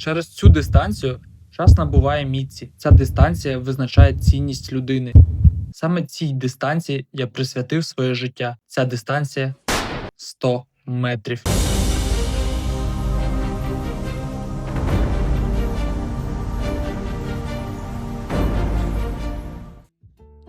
Через цю дистанцію час набуває міці. Ця дистанція визначає цінність людини. Саме цій дистанції я присвятив своє життя. Ця дистанція 100 метрів.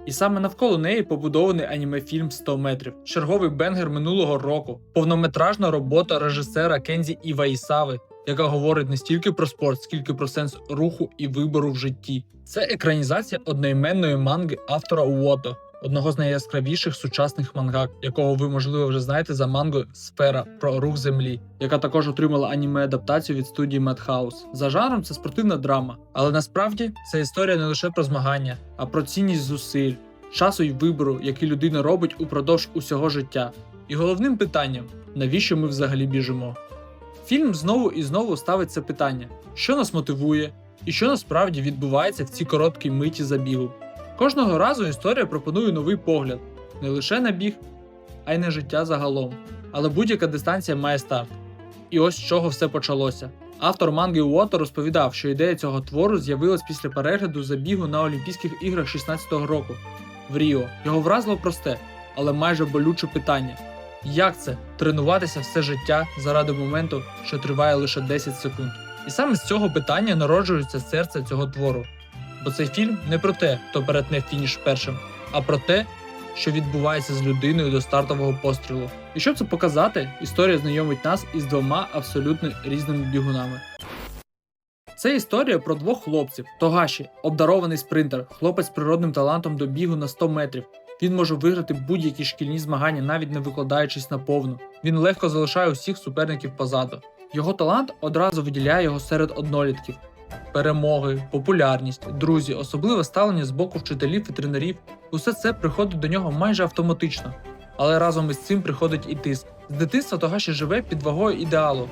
І саме навколо неї побудований анімефільм 100 метрів, черговий бенгер минулого року, повнометражна робота режисера Кензі Іваїсави, яка говорить не стільки про спорт, скільки про сенс руху і вибору в житті. Це екранізація одноіменної манги автора Уото, одного з найяскравіших сучасних мангак, якого ви можливо вже знаєте за мангою Сфера про рух землі, яка також отримала аніме адаптацію від студії Madhouse. За жанром це спортивна драма, але насправді це історія не лише про змагання, а про цінність зусиль, часу й вибору, який людина робить упродовж усього життя. І головним питанням навіщо ми взагалі біжимо? Фільм знову і знову ставить це питання: що нас мотивує, і що насправді відбувається в цій короткій миті забігу. Кожного разу історія пропонує новий погляд не лише на біг, а й на життя загалом. Але будь-яка дистанція має старт. І ось з чого все почалося. Автор манги Уото розповідав, що ідея цього твору з'явилась після перегляду забігу на Олімпійських іграх 16-го року в Ріо. Його вразило просте, але майже болюче питання: як це тренуватися все життя заради моменту, що триває лише 10 секунд? І саме з цього питання народжується серце цього твору. Бо цей фільм не про те, хто перетне фініш першим, а про те, що відбувається з людиною до стартового пострілу. І щоб це показати, історія знайомить нас із двома абсолютно різними бігунами. Це історія про двох хлопців: Тогаші, обдарований спринтер, хлопець з природним талантом до бігу на 100 метрів. Він може виграти будь-які шкільні змагання, навіть не викладаючись наповну. Він легко залишає усіх суперників позаду. Його талант одразу виділяє його серед однолітків. Перемоги, популярність, друзі, особливе ставлення з боку вчителів і тренерів усе це приходить до нього майже автоматично. Але разом із цим приходить і тиск. З дитинства Тогаші живе під вагою ідеалу.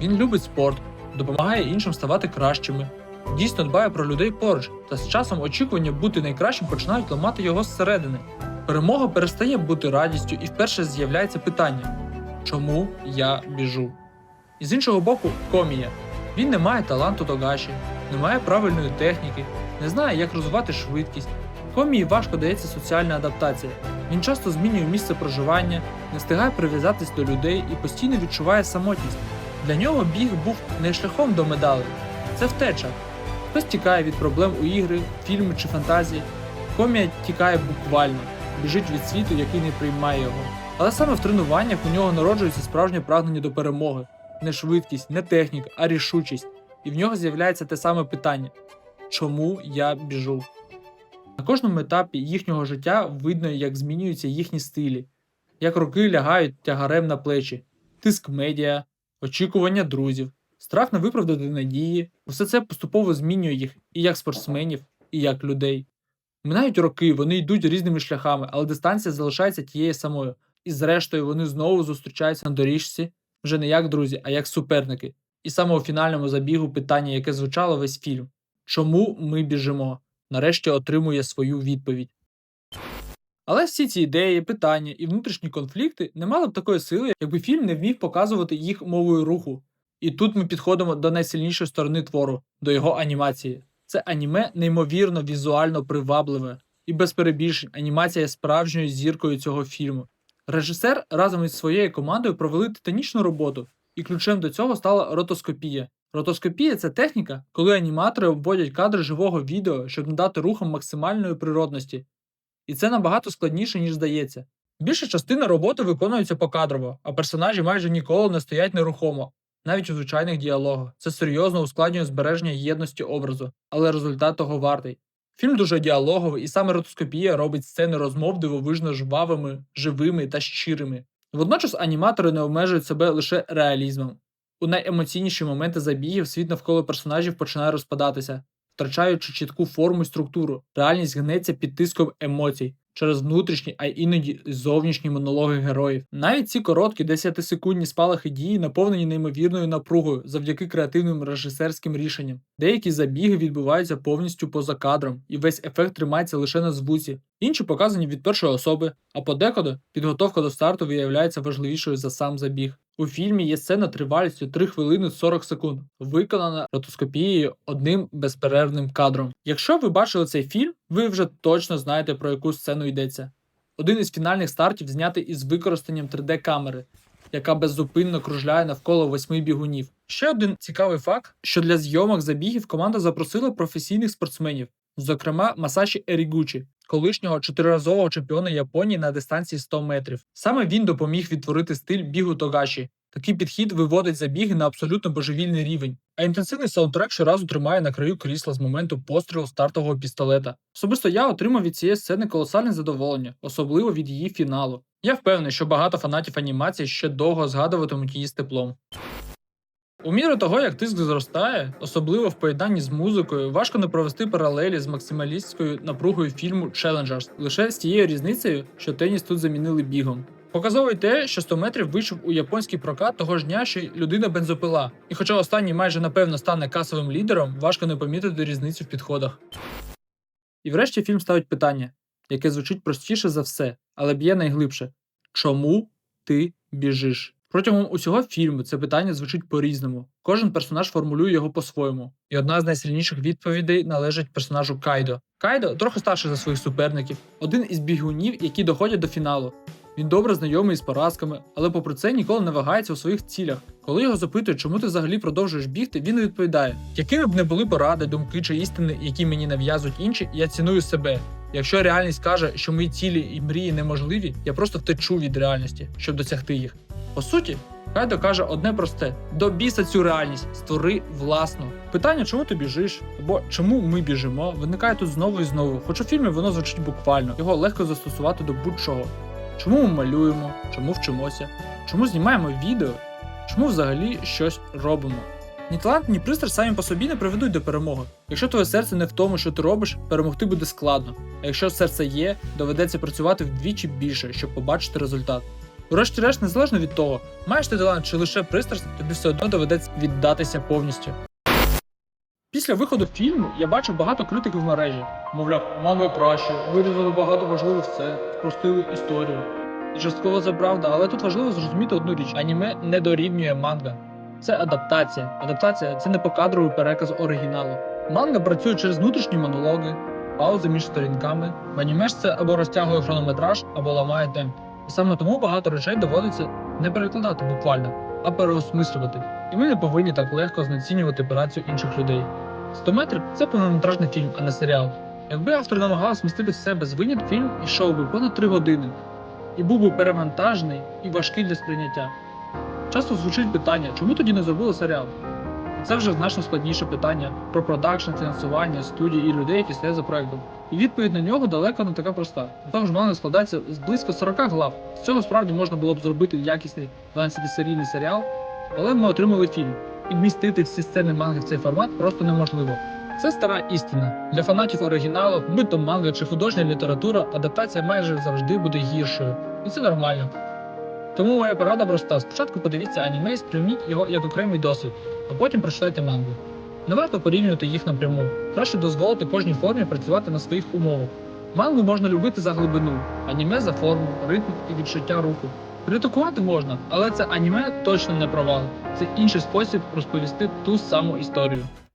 Він любить спорт, допомагає іншим ставати кращими, дійсно дбає про людей поруч, та з часом очікування бути найкращим починають ламати його зсередини. Перемога перестає бути радістю і вперше з'являється питання: чому я біжу? І з іншого боку, комія. Він не має таланту Тогаші, не має правильної техніки, не знає, як розвивати швидкість. Комії важко дається соціальна адаптація. Він часто змінює місце проживання, не встигає прив'язатись до людей і постійно відчуває самотність. Для нього біг був не шляхом до медалей, це втеча. Хтось тікає від проблем у ігри, фільми чи фантазії. Комія тікає буквально, біжить від світу, який не приймає його. Але саме в тренуваннях у нього народжується справжнє прагнення до перемоги, не швидкість, не техніка, а рішучість. І в нього з'являється те саме питання: чому я біжу? На кожному етапі їхнього життя видно, як змінюються їхні стилі, як роки лягають тягарем на плечі, тиск медіа, очікування друзів, страх на виправдати надії. Усе це поступово змінює їх і як спортсменів, і як людей. Минають роки, вони йдуть різними шляхами, але дистанція залишається тією самою. І зрештою вони знову зустрічаються на доріжці вже не як друзі, а як суперники. І саме у фінальному забігу питання, яке звучало весь фільм: чому ми біжимо? Нарешті отримує свою відповідь. Але всі ці ідеї, питання і внутрішні конфлікти не мали б такої сили, якби фільм не вмів показувати їх мовою руху. І тут ми підходимо до найсильнішої сторони твору, до його анімації. Це аніме неймовірно візуально привабливе, і без перебільшень анімація є справжньою зіркою цього фільму. Режисер разом із своєю командою провели титанічну роботу, і ключем до цього стала ротоскопія. Ротоскопія це техніка, коли аніматори обводять кадри живого відео, щоб надати рухам максимальної природності. І це набагато складніше, ніж здається. Більша частина роботи виконується покадрово, а персонажі майже ніколи не стоять нерухомо, навіть у звичайних діалогах. Це серйозно ускладнює збереження єдності образу, але результат того вартий. Фільм дуже діалоговий, і саме ротоскопія робить сцени розмов дивовижно жвавими, живими та щирими. Водночас аніматори не обмежують себе лише реалізмом. У найемоційніші моменти забігів світ навколо персонажів починає розпадатися, втрачаючи чітку форму і структуру. Реальність гнеться під тиском емоцій через внутрішні, а іноді зовнішні монологи героїв. Навіть ці короткі 10-секундні спалахи дії наповнені неймовірною напругою завдяки креативним режисерським рішенням. Деякі забіги відбуваються повністю поза кадром, і весь ефект тримається лише на звуці. інші показані від першої особи, а подекуди підготовка до старту виявляється важливішою за сам забіг. У фільмі є сцена тривалістю 3 хвилини 40 секунд, виконана ротоскопією одним безперервним кадром. Якщо ви бачили цей фільм, ви вже точно знаєте про яку сцену йдеться. Один із фінальних стартів знятий із використанням 3D-камери, яка беззупинно кружляє навколо восьми бігунів. Ще один цікавий факт, що для зйомок забігів команда запросила професійних спортсменів, зокрема Масаші Ерігучі, колишнього чотириразового чемпіона Японії на дистанції 100 метрів. Саме він допоміг відтворити стиль бігу Тогаші. Такий підхід виводить забіги на абсолютно божевільний рівень, а інтенсивний саундтрек щоразу тримає на краю крісла з моменту пострілу стартового пістолета. Особисто я отримав від цієї сцени колосальне задоволення, особливо від її фіналу. Я впевнений, що багато фанатів анімації ще довго згадуватимуть її з теплом. У міру того, як тиск зростає, особливо в поєднанні з музикою, важко не провести паралелі з максималістською напругою фільму Challengers, лише з тією різницею, що теніс тут замінили бігом. Показово й те, що 100 метрів вийшов у японський прокат того ж дня, що й людина бензопила. І хоча останній майже напевно стане касовим лідером, важко не помітити різницю в підходах. І врешті фільм ставить питання, яке звучить простіше за все, але б'є найглибше: чому ти біжиш? Протягом усього фільму це питання звучить по-різному. Кожен персонаж формулює його по-своєму. І одна з найсильніших відповідей належить персонажу Кайдо. Кайдо трохи старший за своїх суперників, один із бігунів, які доходять до фіналу. Він добре знайомий з поразками, але попри це ніколи не вагається у своїх цілях. Коли його запитують, чому ти взагалі продовжуєш бігти, він відповідає: якими б не були поради, думки чи істини, які мені нав'язують інші, я ціную себе. Якщо реальність каже, що мої цілі і мрії неможливі, я просто втечу від реальності, щоб досягти їх. По суті, Кайдо каже одне просте: до біса цю реальність, створи власну. Питання, чому ти біжиш, або чому ми біжимо, виникає тут знову і знову. Хоч у фільмі воно звучить буквально, його легко застосувати до будь-чого. Чому ми малюємо, чому вчимося, чому знімаємо відео, чому взагалі щось робимо. Ні талант, ні пристрасть самі по собі не приведуть до перемоги. Якщо твоє серце не в тому, що ти робиш, перемогти буде складно. А якщо серце є, доведеться працювати вдвічі більше, щоб побачити результат. Врешті-решт, незалежно від того, маєш ти талант чи лише пристрасть, тобі все одно доведеться віддатися повністю. Після виходу фільму я бачив багато критиків в мережі. Мовляв, манга краще, вирізали багато важливих сцен, спростили історію. Частково це правда, але тут важливо зрозуміти одну річ: аніме не дорівнює манга. Це адаптація. Адаптація це не покадровий переказ оригіналу. Манга працює через внутрішні монологи, паузи між сторінками. В аніме ж це або розтягує хронометраж, або ламає темп. Саме тому багато речей доводиться не перекладати буквально, а переосмислювати. І ми не повинні так легко знецінювати працю інших людей. 100 метрів це повнометражний фільм, а не серіал. Якби автор намагався змістити все без винят, фільм ішов би понад 3 години і був би перевантажений і важкий для сприйняття. Часто звучить питання, чому тоді не зробили серіал? Це вже значно складніше питання про продакшн, фінансування, студії і людей, які стоять за проектом. І відповідь на нього далеко не така проста. До того ж, манга складається з близько 40 глав. З цього справді можна було б зробити якісний 12-серійний серіал, але ми отримали фільм. І вмістити всі сцени манги в цей формат просто неможливо. Це стара істина. Для фанатів оригіналу, будь то манга чи художня література, адаптація майже завжди буде гіршою. І це нормально. Тому моя порада проста: спочатку подивіться аніме і сприйміть його як окремий досвід, а потім прочитайте мангу. Не варто порівнювати їх напряму. Краще дозволити кожній формі працювати на своїх умовах. Мангу можна любити за глибину, аніме за форму, ритм і відчуття руху. Критикувати можна, але це аніме точно не провал. Це інший спосіб розповісти ту саму історію.